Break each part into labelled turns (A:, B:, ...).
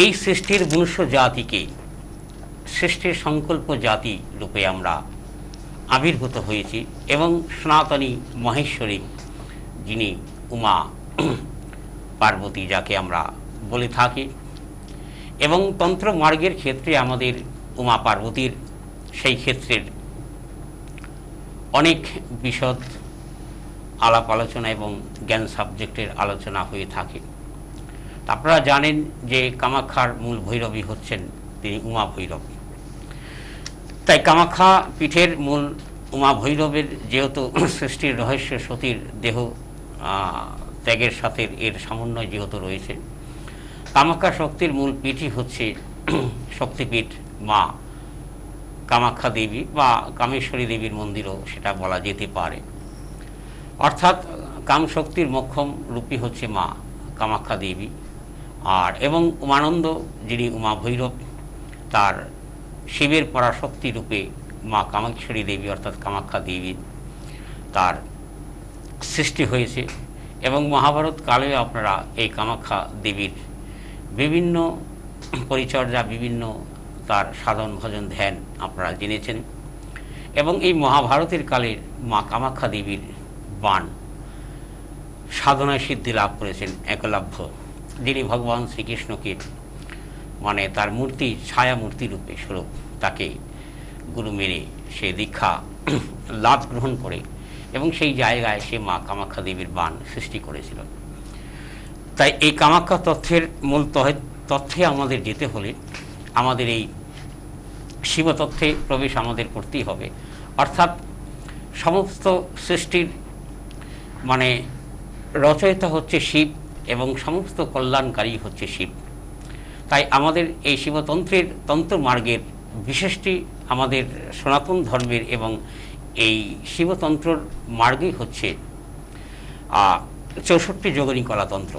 A: এই সৃষ্টির মনুষ্য জাতিকে, সৃষ্টির সংকল্প জাতি রূপে আমরা আবির্ভূত হয়েছি এবং সনাতনী মহেশ্বরী যিনি উমা পার্বতী যাকে আমরা বলে থাকি, এবং তন্ত্র মার্গের ক্ষেত্রে আমাদের উমা পার্বতীর সেই ক্ষেত্রের অনেক বিশদ আলাপ আলোচনা এবং জ্ঞান সাবজেক্টের আলোচনা হয়ে থাকে। আপনারা জানেন যে কামাখ্যার মূল ভৈরবী হচ্ছেন তিনি উমা ভৈরবী। তাই কামাখ্যা পীঠের মূল উমা ভৈরবের যেহেতু সৃষ্টির রহস্য সতীর দেহ ত্যাগের সাথে এর সমন্বয় যেহেতু রয়েছে, কামাখ্যা শক্তির মূল পীঠই হচ্ছে শক্তিপীঠ মা কামাখ্যা দেবী বা কামেশ্বরী দেবীর মন্দিরও সেটা বলা যেতে পারে। অর্থাৎ কামশক্তির মক্ষম রূপী হচ্ছে মা কামাখ্যা দেবী। আর এবং উমানন্দ, যিনি উমা ভৈরব, তার শিবের পরাশক্তি রূপে মা কামাক্ষরী দেবী, অর্থাৎ কামাখ্যা দেবী, তার সৃষ্টি হয়েছে। এবং মহাভারত কালেও আপনারা এই কামাখ্যা দেবীর বিভিন্ন পরিচর্যা, বিভিন্ন তার সাধন, ভজন, ধ্যান আপনারা জেনেছেন। এবং এই মহাভারতের কালের মা কামাখ্যা দেবীর বাণ সাধনায় সিদ্ধি লাভ করেছেন একলভ্য যিনি ভগবান শ্রীকৃষ্ণকে মানে তার মূর্তি ছায়া মূর্তি রূপে স্বরূপ, তাকে গুরু মেরে সে দীক্ষা লাভ গ্রহণ করে এবং সেই জায়গায় সে মা কামাখ্যা দেবীর বান সৃষ্টি করেছিল। তাই এই কামাখ্যা তথ্যের মূল তথ্যে আমাদের যেতে হলে আমাদের এই শিবতত্ত্বে প্রবেশ আমাদের করতেই হবে। অর্থাৎ সমস্ত সৃষ্টির মানে রচয়িতা হচ্ছে শিব এবং সমস্ত কল্যাণকারী হচ্ছে শিব। তাই আমাদের এই শিবতন্ত্রের তন্ত্র মার্গের বিশেষটি আমাদের সনাতন ধর্মের এবং এই শিবতন্ত্রর মার্গই হচ্ছে চৌষট্টি যোগনী কলাতন্ত্র।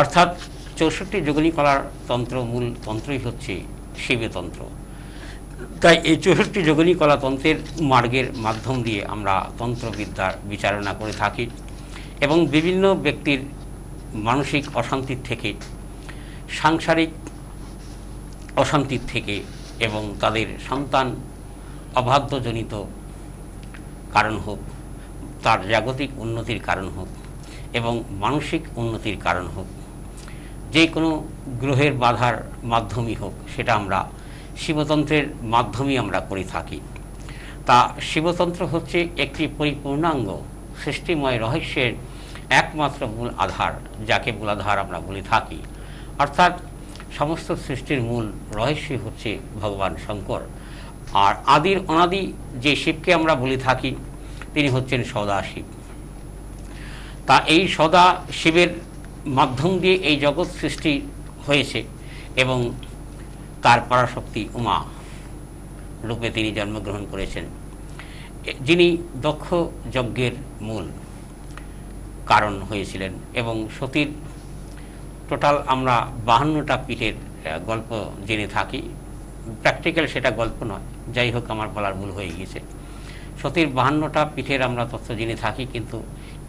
A: অর্থাৎ চৌষট্টি যোগনী কলার তন্ত্র মূল তন্ত্রই হচ্ছে শিবতন্ত্র। তাই এই চৌষট্টি যোগনী কলাতন্ত্রের মার্গের মাধ্যম দিয়ে আমরা তন্ত্রবিদ্যার বিচারণা করে থাকি এবং বিভিন্ন ব্যক্তির মানসিক অশান্তির থেকে, সাংসারিক অশান্তির থেকে এবং তাদের সন্তান অবাধ্যজনিত কারণ হোক, তার জাগতিক উন্নতির কারণ হোক এবং মানসিক উন্নতির কারণ হোক, যে কোনো গ্রহের বাধার মাধ্যমই হোক, সেটা আমরা শিবতন্ত্রের মাধ্যমেই আমরা করে থাকি। তা শিবতন্ত্র হচ্ছে একটি পরিপূর্ণাঙ্গ, সৃষ্টিময় রহস্যের একমাত্র মূল আধার, যাকে মূলাধার আমরা বলে থাকি। অর্থাৎ সমস্ত সৃষ্টির মূল রহস্যই হচ্ছে ভগবান শঙ্কর। আর আদির অনাদি যে শিবকে আমরা বলে থাকি, তিনি হচ্ছেন সদা শিব। তা এই সদা শিবের মাধ্যম দিয়ে এই জগৎ সৃষ্টি হয়েছে এবং তার পরাশক্তি উমা রূপে তিনি জন্মগ্রহণ করেছেন। যিনি দক্ষ যজ্ঞের মূল। কারণ হয়েছিলেন এবং সতীর টোটাল আমরা বাহান্নটা পীঠের গল্প জেনে থাকি। প্র্যাকটিক্যাল সেটা গল্প নয়, যাই হোক আমার বলার ভুল হয়ে গিয়েছে। সতীর বাহান্নটা পিঠের আমরা তথ্য জেনে থাকি, কিন্তু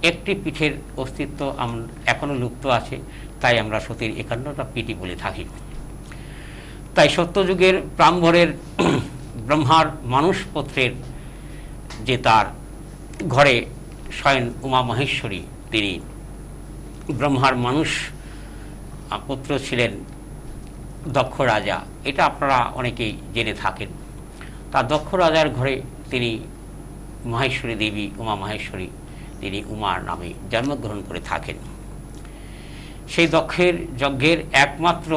A: একটি পিঠের অস্তিত্ব আম- এখনও লুপ্ত আছে, তাই আমরা সতীর একান্নটা পীঠই বলে থাকি। তাই সত্যযুগের প্রাম্ভরের ব্রহ্মার মানুষপত্রের যে তার ঘরে স্বয়ং উমা মহেশ্বরী তিনি ব্রহ্মার মানুষ পুত্র ছিলেন দক্ষ রাজা। এটা আপনারা অনেকেই জেনে থাকেন। তা দক্ষ রাজার ঘরে তিনি মহেশ্বরী দেবী, উমা মহেশ্বরী, তিনি উমার নামে জন্মগ্রহণ করে থাকেন। সেই দক্ষের যজ্ঞের একমাত্র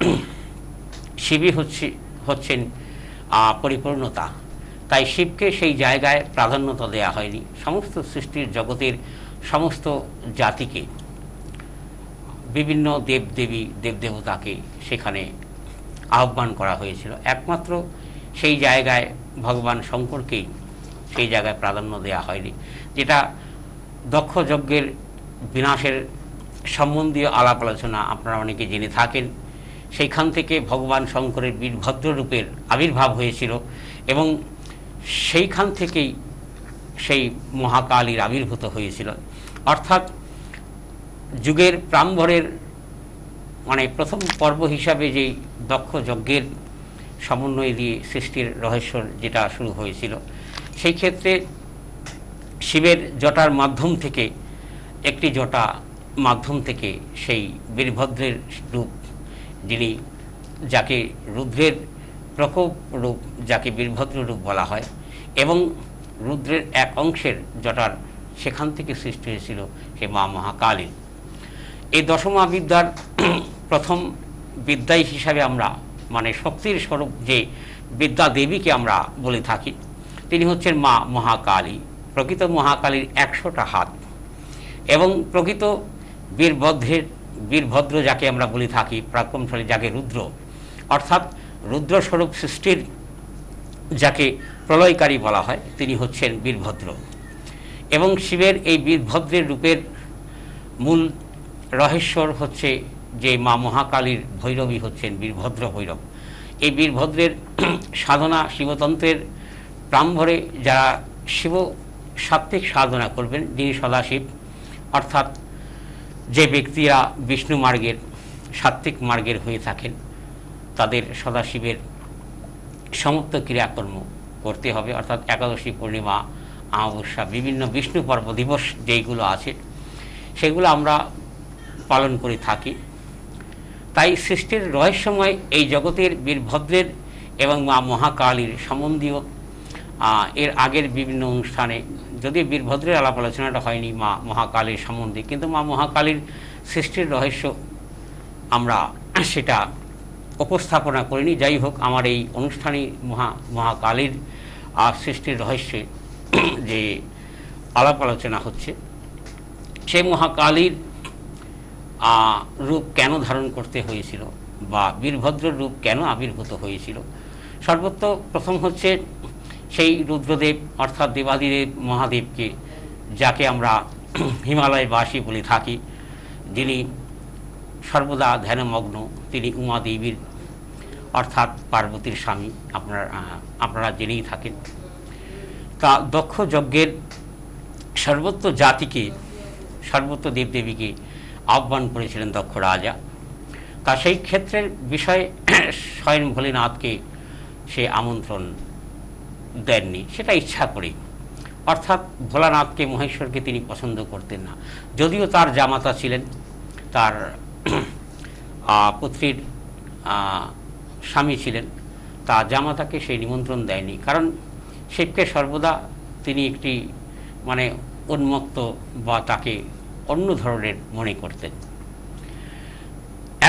A: শিবই হচ্ছে, হচ্ছেন পরিপূর্ণতা। তাই শিবকে সেই জায়গায় প্রাধান্যতা দেওয়া হয়নি। সমস্ত সৃষ্টির জগতের সমস্ত জাতিকে, বিভিন্ন দেবদেবী, দেবদেবতাকে সেখানে আহ্বান করা হয়েছিল। একমাত্র সেই জায়গায় ভগবান শঙ্করকেই সেই জায়গায় প্রাধান্য দেওয়া হয়নি, যেটা দক্ষ যজ্ঞের বিনাশের সম্বন্ধীয় আলাপ আলোচনা আপনারা অনেকে জেনে থাকেন। সেইখান থেকে ভগবান শঙ্করের বীরভদ্র রূপের আবির্ভাব হয়েছিল এবং সেইখান থেকেই সেই মহাকালীর আবির্ভূত হয়েছিল। অর্থাৎ যুগের প্রাম্ভরের মানে প্রথম পর্ব হিসাবে যেই দক্ষ যজ্ঞের সমন্বয় দিয়ে সৃষ্টির রহস্যর যেটা শুরু হয়েছিল, সেই ক্ষেত্রে শিবের জটার মাধ্যম থেকে, একটি জটা মাধ্যম থেকে সেই বীরভদ্রের রূপ, যিনি যাকে রুদ্রের প্রকোপ রূপ, যাকে বীরভদ্র রূপ বলা হয়, এবং রুদ্রের এক অংশের জটার সেখান থেকে সৃষ্টি হয়েছিল সে মা মহাকালী এই দশমা বিদ্যার প্রথম বিদ্যাই হিসাবে আমরা মানে শক্তির স্বরূপ যে বিদ্যা দেবীকে আমরা বলে থাকি, তিনি হচ্ছেন মা মহাকালী, প্রকৃত মহাকালীর একশোটা হাত। এবং প্রকৃত বীরভদ্রের, বীরভদ্র যাকে আমরা বলে থাকি, পরাক্রমশালী যাকে রুদ্র, অর্থাৎ রুদ্রস্বরূপ সৃষ্টির যাকে প্রলয়কারী বলা হয়, তিনি হচ্ছেন বীরভদ্র। এবং শিবের এই বীরভদ্রের রূপের মূল রহেশ্বর হচ্ছে যে মা মহাকালীর ভৈরবী হচ্ছেন বীরভদ্র ভৈরব। এই বীরভদ্রের সাধনা শিবতন্ত্রের প্রাম্ভরে যারা শিব সাত্ত্বিক সাধনা করবেন, যিনি সদাশিব, অর্থাৎ যে ব্যক্তিরা বিষ্ণু মার্গের, সাত্ত্বিক মার্গের হয়ে থাকেন, তাদের সদাশিবের সমস্ত ক্রিয়াকর্ম করতে হবে, অর্থাৎ একাদশী পূর্ণিমা অমাবস্যা বিভিন্ন বিষ্ণু পর্ব দিবস যেইগুলো আছে, সেগুলো আমরা পালন করে থাকি। তাই সৃষ্টির রহস্যময় এই জগতের বীরভদ্রের এবং মা মহাকালীর সম্বন্ধীয় এর আগের বিভিন্ন অনুষ্ঠানে যদি বীরভদ্রের আলাপ আলোচনাটা হয়নি মা মহাকালীর সম্বন্ধে, কিন্তু মা মহাকালীর সৃষ্টির রহস্য আমরা সেটা উপস্থাপনা করিনি। যাই হোক, আমার এই অনুষ্ঠানে মহা মহাকালীর সৃষ্টির রহস্যে যে আলাপ আলোচনা হচ্ছে, সেই মহাকালীর রূপ কেন ধারণ করতে হয়েছিল বা বীরভদ্রের রূপ কেন আবির্ভূত হয়েছিল? সর্বত্র প্রথম হচ্ছে সেই রুদ্রদেব অর্থাৎ দেবাদিদেব মহাদেবকে, যাকে আমরা হিমালয়বাসী বলে থাকি, যিনি সর্বদা ধ্যানমগ্ন, তিনি উমা দেবীর অর্থাৎ পার্বতীর স্বামী, আপনার আপনারা জেনেই থাকেন। তা দক্ষ যজ্ঞের সর্বত্র জাতিকে, সর্বত্র দেবদেবীকে আহ্বান করেছিলেন দক্ষ রাজা। তা সেই ক্ষেত্রের বিষয়ে স্বয়ং ভোলেনাথকে সে আমন্ত্রণ দেননি, সেটা ইচ্ছা করেই অর্থাৎ ভোলানাথকে, মহেশ্বরকে তিনি পছন্দ করতেন না। যদিও তার জামাতা ছিলেন, তার পুত্রীর স্বামী ছিলেন, তা জামাতাকে সেই নিমন্ত্রণ দেয়নি। কারণ শিবকে সর্বদা তিনি একটি মানে উন্মত্ত বা তাকে অন্য ধরনের মনে করতেন।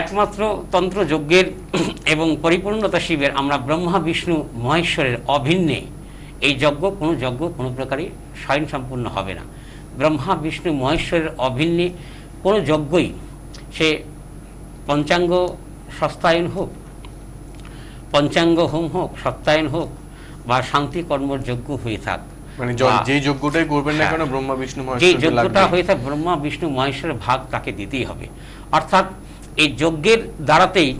A: একমাত্র তন্ত্রযজ্ঞের এবং পরিপূর্ণতা শিবের আমরা ব্রহ্মা, বিষ্ণু, মহেশ্বরের অভিন্নে এই যজ্ঞ, কোনো যজ্ঞ কোনো প্রকারই স্বয়ং সম্পূর্ণ হবে না। ব্রহ্মা, বিষ্ণু, মহেশ্বরের অভিন্নে কোনো যজ্ঞই সে পঞ্চাঙ্গ সস্তায়ন হোক, পঞ্চাঙ্গ হোম হোক, সত্যায়ন হোক বা শান্তি কর্মর যজ্ঞ হয়ে থাক।
B: মানে য-
A: বা-
B: করবেন না
A: হ্যাঁ।
B: কেন ব্রহ্মা বিষ্ণু
A: যে
B: মহেশ্বর
A: যজ্ঞটা হয়ে থাকে ব্রহ্মা বিষ্ণু মহেশ্বরের ভাগ তাকে দিতেই হবে। অর্থাৎ এই যজ্ঞের দ্বারাতেই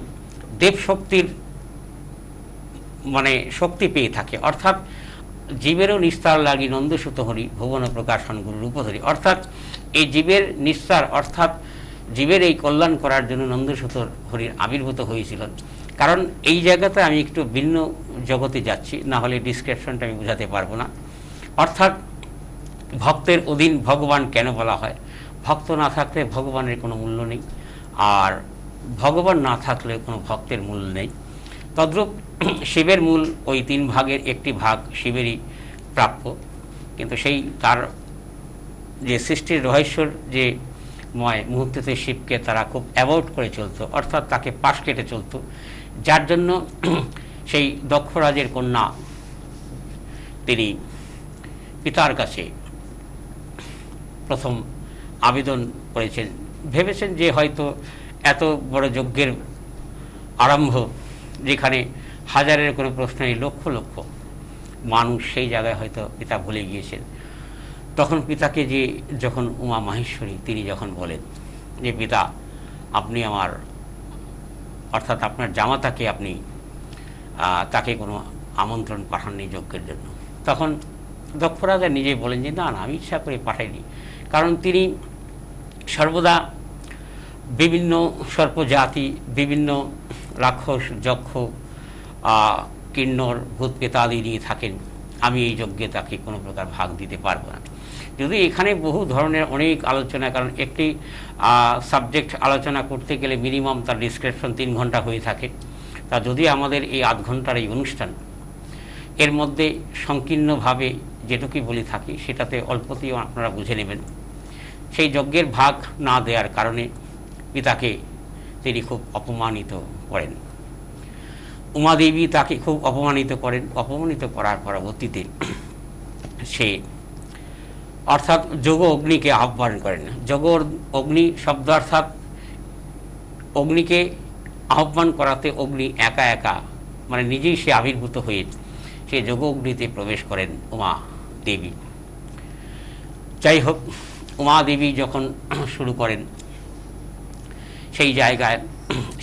A: মানে শক্তি পেয়ে থাকে। অর্থাৎ জীবেরও নিস্তার লাগি নন্দসুত হরি ভুবন প্রকাশন গুরু রূপধরি অর্থাৎ এই জীবের নিস্তার অর্থাৎ জীবের এই কল্যাণ করার জন্য নন্দসুত হরির আবির্ভূত হয়েছিলেন। কারণ এই জায়গাতে আমি একটু ভিন্ন জগতে যাচ্ছি, না হলে ডিসক্রিপশনটা আমি বোঝাতে পারব না। অর্থাৎ ভক্তের অধীন ভগবান কেন বলা হয়? ভক্ত না থাকলে ভগবানের কোনো মূল্য নেই, আর ভগবান না থাকলে কোনো ভক্তের মূল্য নেই। তদ্রূপ শিবের মূল ওই তিন ভাগের একটি ভাগ শিবেরই প্রাপ্য, কিন্তু সেই তার যে সৃষ্টির রহস্যর যে ময় মুহূর্ততে শিবকে তারা খুব অ্যাভয়েড করে চলতো, অর্থাৎ তাকে পাশ কেটে চলতো যার জন্য সেই দক্ষরাজের কন্যা তিনি পিতার কাছে প্রথম আবেদন করেছেন। ভেবেছেন যে হয়তো এত বড় যজ্ঞের আরম্ভ যেখানে হাজারের কোনো প্রশ্ন নেই লক্ষ লক্ষ মানুষ সেই জায়গায় হয়তো পিতা ভুলে গিয়েছেন। তখন পিতাকে যে যখন উমা মাহেশ্বরী, তিনি যখন বলেন যে, পিতা, আপনি আমার অর্থাৎ আপনার জামাতাকে আপনি তাকে কোনো আমন্ত্রণ পাঠাননি যজ্ঞের জন্য। তখন দক্ষ রাজা নিজেই বলেন যে, না না, আমি ইচ্ছা করে পাঠাইনি। কারণ তিনি সর্বদা বিভিন্ন সর্পজাতি, বিভিন্ন রাক্ষস, যক্ষ কিন্নর ভূত পেতাদি নিয়ে থাকেন। আমি এই যজ্ঞে তাকে কোনো প্রকার ভাগ দিতে পারব না। যদি এখানে বহু ধরনের অনেক আলোচনা, কারণ একটি সাবজেক্ট আলোচনা করতে গেলে মিনিমাম তার ডিসক্রিপশন তিন ঘণ্টা হয়ে থাকে। তা যদি আমাদের এই আধ ঘণ্টার এই অনুষ্ঠান, এর মধ্যে সংকীর্ণভাবে যেটুকুই বলি থাকি, সেটাতে অল্পতেই আপনারা বুঝে নেবেন। সেই যজ্ঞের ভাগ না দেওয়ার কারণে পিতাকে তিনি খুব অপমানিত করেন। উমাদেবী তাকে খুব অপমানিত করেন। অপমানিত করার পরবর্তীতে সে অর্থাৎ যোগ অগ্নিকে আহ্বান করেন। যোগ অগ্নি শব্দ অর্থাৎ অগ্নিকে আহ্বান করাতে অগ্নি একা একা মানে নিজেই সে আবির্ভূত হয়ে সে যোগ অগ্নিতে প্রবেশ করেন উমা দেবী। যাই হোক, উমা দেবী যখন শুরু করেন, সেই জায়গায়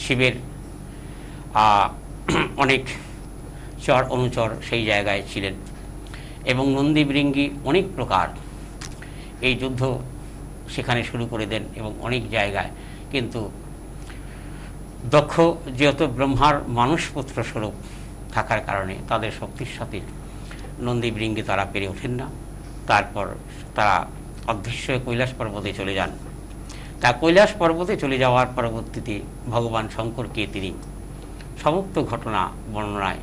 A: শিবের অনেক চর অনুচর সেই জায়গায় ছিলেন এবং নন্দী বৃঙ্গি অনেক প্রকার এই যুদ্ধ সেখানে শুরু করে দেন এবং অনেক জায়গায়। কিন্তু দক্ষ যেহেতু ব্রহ্মার মানুষপুত্র স্বরূপ থাকার কারণে তাদের শক্তির সাথে নন্দী বৃঙ্গে তারা পেরে ওঠেন না। তারপর তারা অদৃশ্য কৈলাস পর্বতে চলে যান। তা কৈলাস পর্বতে চলে যাওয়ার পরবর্তীতে ভগবান শঙ্করকে তিনি সমস্ত ঘটনা বর্ণনায়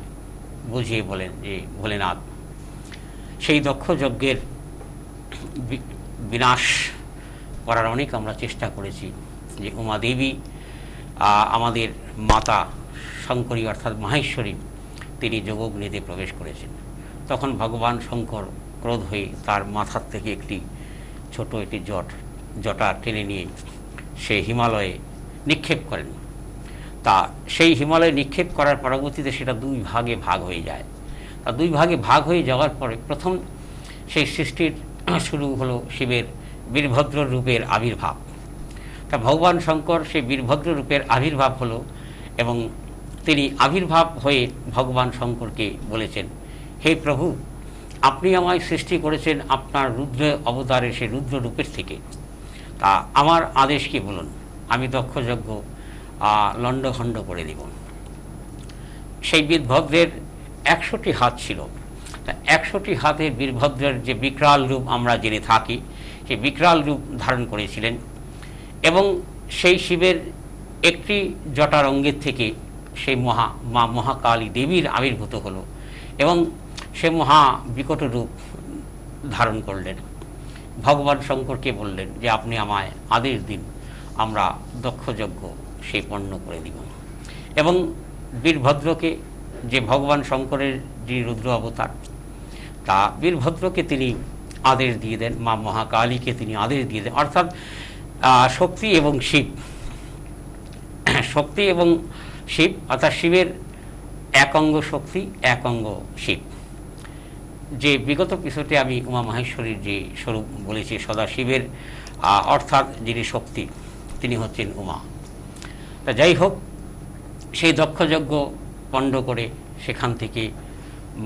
A: বুঝিয়ে বলেন যে ভোলেনাথ সেই দক্ষ যজ্ঞের বিনাশ করার অনেক আমরা চেষ্টা করেছি যে উমা দেবী আমাদের মাতা শঙ্করী অর্থাৎ মাহেশ্বরী তিনি যোগগ্নিতে প্রবেশ করেছেন। তখন ভগবান শঙ্কর ক্রোধ হয়ে তার মাথার থেকে একটি ছোট একটি জট, জটা টেনে নিয়ে সে হিমালয়ে নিক্ষেপ করেন। তা সেই হিমালয়ে নিক্ষেপ করার পরবর্তীতে সেটা দুই ভাগে ভাগ হয়ে যায়। তা দুই ভাগে ভাগ হয়ে যাওয়ার পরে প্রথম সেই সৃষ্টির শুরু হলো শিবের বীরভদ্র রূপের আবির্ভাব। তা ভগবান শঙ্কর সেই বীরভদ্র রূপের আবির্ভাব হলো এবং তিনি আবির্ভাব হয়ে ভগবান শঙ্করকে বলেছেন, হে প্রভু, আপনি আমায় সৃষ্টি করেছেন আপনার রুদ্র অবতারে সে রুদ্র রূপের থেকে। তা আমার আদেশ কি বলুন? আমি দক্ষযজ্ঞ লণ্ডখণ্ড করে দিব। সেই বীরভদ্রের একশোটি হাত ছিল। তা একশোটি হাতের বীরভদ্রের যে বিকরাল রূপ আমরা জেনে থাকি, সেই বিকরাল রূপ ধারণ করেছিলেন এবং সেই শিবের একটি জটার অঙ্গের থেকে সেই মহা, মা মহাকালী দেবীর আবির্ভূত হলো এবং সে মহা বিকট রূপ ধারণ করলেন। ভগবান শঙ্করকে বললেন যে, আপনি আমায় আদেশ দিন, আমরা দক্ষযজ্ঞ সেই পণ্য করে দিব। এবং বীরভদ্রকে যে ভগবান শঙ্করের যে রুদ্র অবতার তা বীরভদ্রকে তিনি আদেশ দিয়ে দেন, মা মহাকালীকে তিনি আদেশ দিয়ে দেন। অর্থাৎ শক্তি এবং শিব। শক্তি এবং শিব, অর্থাৎ শিবের এক অঙ্গ শক্তি, এক অঙ্গ শিব। যে বিগত পিছতে আমি উমা মহেশ্বরীর যে স্বরূপ বলেছি, সদা শিবের অর্থাৎ যিনি শক্তি, তিনি হচ্ছেন উমা। তা যাই হোক, সেই দক্ষযজ্ঞ পণ্ড করে সেখান থেকে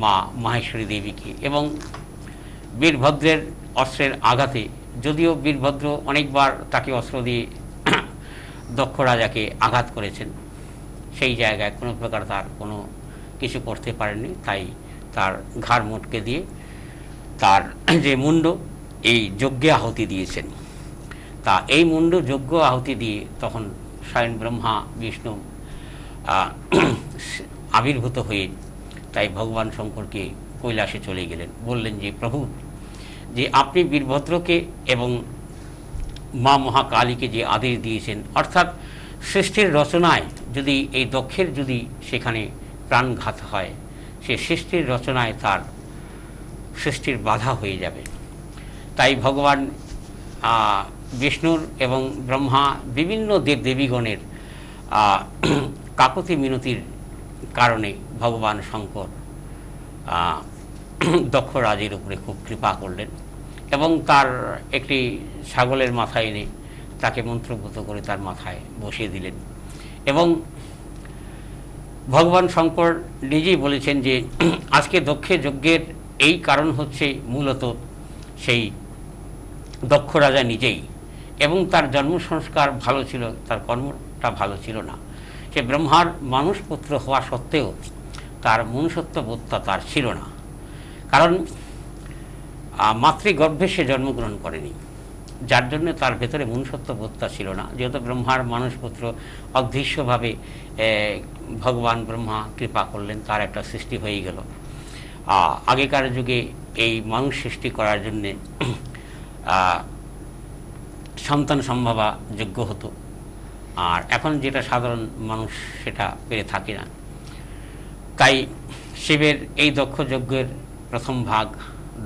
A: মা মাহেশ্বরী দেবীকে এবং বীরভদ্রের অস্ত্রের আঘাতে, যদিও বীরভদ্র অনেকবার তাকে অস্ত্র দিয়ে দক্ষ রাজাকে আঘাত করেছেন। সেই জায়গায় কোনো প্রকার তার কোনো কিছু করতে পারেননি, তাই তার ঘাড় মুটকে দিয়ে তার যে মুন্ড এই যজ্ঞে আহুতি দিয়েছেন। তা এই মুন্ড যজ্ঞ আহুতি দিয়ে তখন স্বয়ং ব্রহ্মা, বিষ্ণু আবির্ভূত হয়ে তাই ভগবান শঙ্করকে কৈলাসে চলে গেলেন। বললেন যে, প্রভু, যে আপনি বীরভদ্রকে এবং মা মহাকালীকে যে আদেশ দিয়েছেন, অর্থাৎ সৃষ্টির রচনায় যদি এই দক্ষের যদি সেখানে প্রাণঘাত হয়, সে সৃষ্টির রচনায় তার সৃষ্টির বাধা হয়ে যাবে। তাই ভগবান বিষ্ণুর এবং ব্রহ্মা বিভিন্ন দেব দেবীগণের কাকতি মিনতির কারণে ভগবান শঙ্কর দক্ষ রাজের উপরে খুব কৃপা করলেন এবং তার একটি ছাগলের মাথায় এনে তাকে মন্ত্রভূত করে তার মাথায় বসিয়ে দিলেন। এবং ভগবান শঙ্কর নিজেই বলেছেন যে, আজকে দক্ষে যজ্ঞের এই কারণ হচ্ছে মূলত সেই দক্ষ রাজা নিজেই এবং তার জন্ম সংস্কার ভালো ছিল, তার কর্মটা ভালো ছিল না। সে ব্রহ্মার মানুষ পুত্র হওয়া সত্ত্বেও তার মনুষ্যত্ব বোধটা তার ছিল না। কারণ মাতৃগর্ভে সে জন্মগ্রহণ করেনি। যার জন্য তার ভেতরে মনুষ্যত্ব বোধটা ছিল না। যেহেতু ব্রহ্মার মানুষপুত্র অদৃশ্যভাবে ভগবান ব্রহ্মা কৃপা করলেন, তার একটা সৃষ্টি হয়ে গেল। আগেকার যুগে এই মানুষ সৃষ্টি করার জন্যে সন্তান সম্ভাবা যোগ্য হতো। আর এখন যেটা সাধারণ মানুষ সেটা পেরে থাকে না। তাই শিবের এই দক্ষ যজ্ঞের প্রথম ভাগ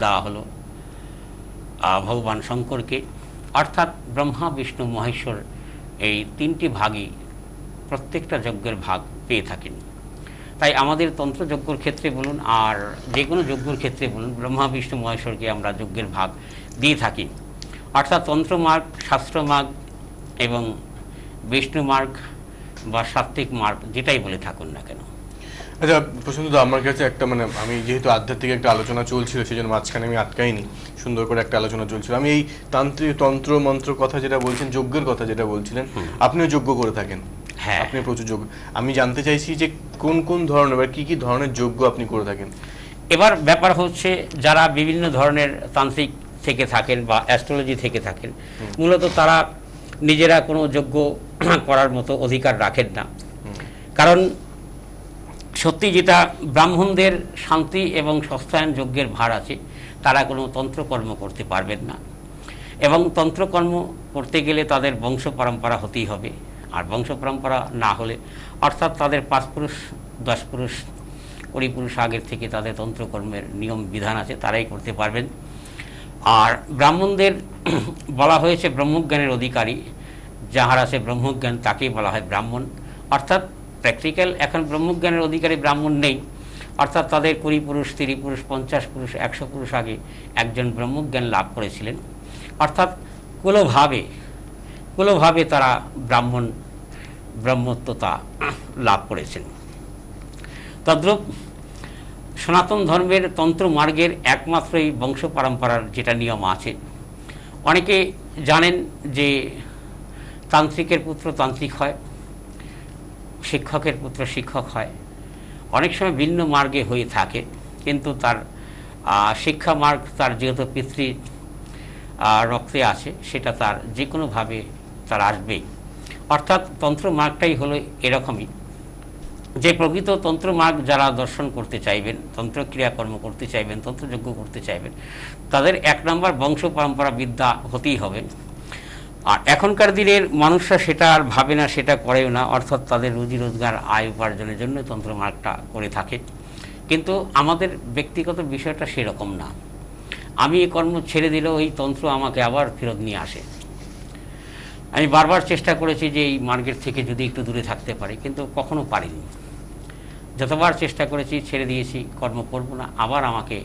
A: দেওয়া হলো ভগবান শঙ্করকে। অর্থাৎ ব্রহ্মা, বিষ্ণু, মহেশ্বর এই তিনটি ভাগই প্রত্যেকটা যজ্ঞের ভাগ পেয়ে থাকেন। তাই আমাদের তন্ত্রযজ্ঞর ক্ষেত্রে বলুন আর যে কোনো যজ্ঞের ক্ষেত্রে বলুন ব্রহ্মা, বিষ্ণু, মহেশ্বরকে আমরা যজ্ঞের ভাগ দিয়ে থাকি। অর্থাৎ তন্ত্রমার্গ, শাস্ত্রমার্গ এবং বিষ্ণু মার্গ বা সাত্ত্বিক মার্গ যেটাই বলে থাকুন না কেন।
B: আচ্ছা প্রশান্ত আমার কাছে একটা মানে আমি যেহেতু আধ্যাত্মিক একটা আলোচনা চলছিল সেই জন্য মাঝখানে আমি আটকাইনি সুন্দর করে একটা আলোচনা চলছিল। আমি এই তান্ত্রিক তন্ত্র মন্ত্র কথা যেটা বলছেন যজ্ঞের কথা যেটা বলছিলেন আপনিও যজ্ঞ করে থাকেন।
A: হ্যাঁ।
B: আপনি প্রচুর যজ্ঞ। আমি জানতে চাইছি যে কোন কোন ধরনের বা কি কি ধরনের যজ্ঞ আপনি করে থাকেন?
A: এবার ব্যাপার হচ্ছে যারা বিভিন্ন ধরনের তান্ত্রিক থেকে থাকেন বা অ্যাস্ট্রোলজি থেকে থাকেন মূলত তারা নিজেরা কোনো যোগ্য করার মতো অধিকার রাখেন না। কারণ সত্যি যেটা ব্রাহ্মণদের শান্তি এবং সস্তায়ন যজ্ঞের ভার আছে, তারা কোনো তন্ত্রকর্ম করতে পারবেন না। এবং তন্ত্রকর্ম করতে গেলে তাদের বংশ পরম্পরা হতেই হবে। আর বংশ পরম্পরা না হলে, অর্থাৎ তাদের পাঁচ পুরুষ, দশ পুরুষ, কুড়ি পুরুষ আগের থেকে তাদের তন্ত্রকর্মের নিয়ম বিধান আছে, তারাই করতে পারবেন। আর ব্রাহ্মণদের বলা হয়েছে ব্রহ্মজ্ঞানের অধিকারী, যাহার আছে ব্রহ্মজ্ঞান তাকেই বলা হয় ব্রাহ্মণ। অর্থাৎ প্র্যাকটিক্যাল এখন ব্রহ্মজ্ঞানের অধিকারী ব্রাহ্মণ নেই। অর্থাৎ তাদের কুড়ি পুরুষ তিরি পুরুষ, পঞ্চাশ পুরুষ, একশো পুরুষ আগে একজন ব্রহ্মজ্ঞান লাভ করেছিলেন। অর্থাৎ কুলোভাবে কুলোভাবে তারা ব্রাহ্মণ, ব্রহ্মত্বতা লাভ করেছেন। তদ্রূপ সনাতন ধর্মের তন্ত্র মার্গের একমাত্রই বংশ পরম্পরার যেটা নিয়ম আছে। অনেকে জানেন যে তান্ত্রিকের পুত্র তান্ত্রিক হয়, শিক্ষকের পুত্র শিক্ষক হয়। অনেক সময় ভিন্ন মার্গে হয়ে থাকে, কিন্তু তার শিক্ষা মার্গ তার যেহেতু পিতৃ রক্তে আছে, সেটা তার যে কোনোভাবে তার আসবেই। অর্থাৎ তন্ত্র মার্গটাই হলো এরকমই। যে প্রকৃত তন্ত্র মার্গ যারা দর্শন করতে চাইবেন, তন্ত্র ক্রিয়াকর্ম করতে চাইবেন তন্ত্রযজ্ঞ করতে চাইবেন, তাদের এক নম্বর বংশ পরম্পরা বিদ্যা হতেই হবে। আর এখনকার দিনের মানুষরা সেটা আর ভাবে না, সেটা করেও না, অর্থাৎ তাদের রুজি রোজগার, আয় উপার্জনের জন্য তন্ত্র মার্গটা করে থাকে। কিন্তু আমাদের ব্যক্তিগত বিষয়টা সেরকম না। আমি এই কর্ম ছেড়ে দিলেও এই তন্ত্র আমাকে আবার ফেরত নিয়ে আসে। আমি বারবার চেষ্টা করেছি যে এই মার্গের থেকে যদি একটু দূরে থাকতে পারি, কিন্তু কখনো পারিনি। যতবার চেষ্টা করেছি, ছেড়ে দিয়েছি, কর্ম করব না, আবার আমাকে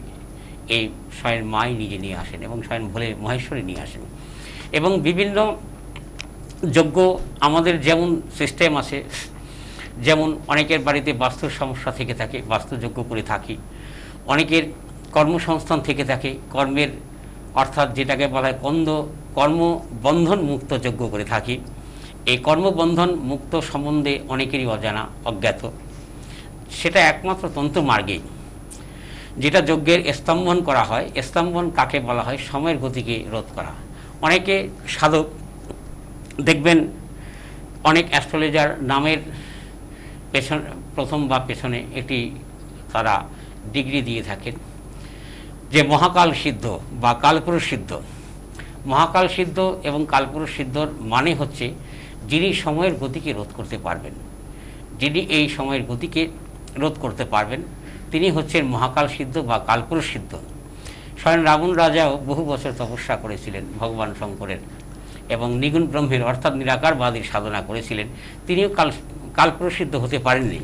A: এই স্বয়ং মাই নিজে নিয়ে আসেন এবং স্বয়ং ভোলে মহেশ্বরী নিয়ে আসেন। এবং বিভিন্ন যোগ্য আমাদের যেমন সিস্টেম আছে, যেমন অনেকের বাড়িতে বাস্তুর সমস্যা থেকে থাকে বাস্তুযোগ্য করে থাকি, অনেকের কর্মসংস্থান থেকে থাকে, কর্মের অর্থাৎ যেটাকে বলা হয় কন্দ কর্মবন্ধন মুক্ত যোগ্য করে থাকি। এই কর্মবন্ধন মুক্ত সম্বন্ধে অনেকেরই অজানা, অজ্ঞাত। সেটা একমাত্র তন্ত্র মার্গেই। যেটা যজ্ঞের স্তম্ভন করা হয়, স্তম্ভন কাকে বলা হয়? সময়ের গতিকে রোধ করা। অনেকে সাধক, দেখবেন অনেক অ্যাস্ট্রোলজার নামের পেছন, প্রথম বা পেছনে একটি তারা ডিগ্রি দিয়ে থাকেন। যে মহাকাল সিদ্ধ বা কালপুরুষ সিদ্ধ। মহাকাল সিদ্ধ এবং কালপুরুষ সিদ্ধর মানে হচ্ছে যিনি সময়ের গতিকে রোধ করতে পারবেন। যিনি এই সময়ের গতিকে রোধ করতে পারবেন, তিনি হচ্ছেন মহাকাল সিদ্ধ বা কালপুরুষ সিদ্ধ। স্বয়ং রাবণ রাজাও বহু বছর তপস্যা করেছিলেন ভগবান শঙ্করের এবং নিগুণ ব্রহ্মের অর্থাৎ নিরাকারবাদীর সাধনা করেছিলেন। তিনিও কাল, কালপুরুষ সিদ্ধ হতে পারেননি।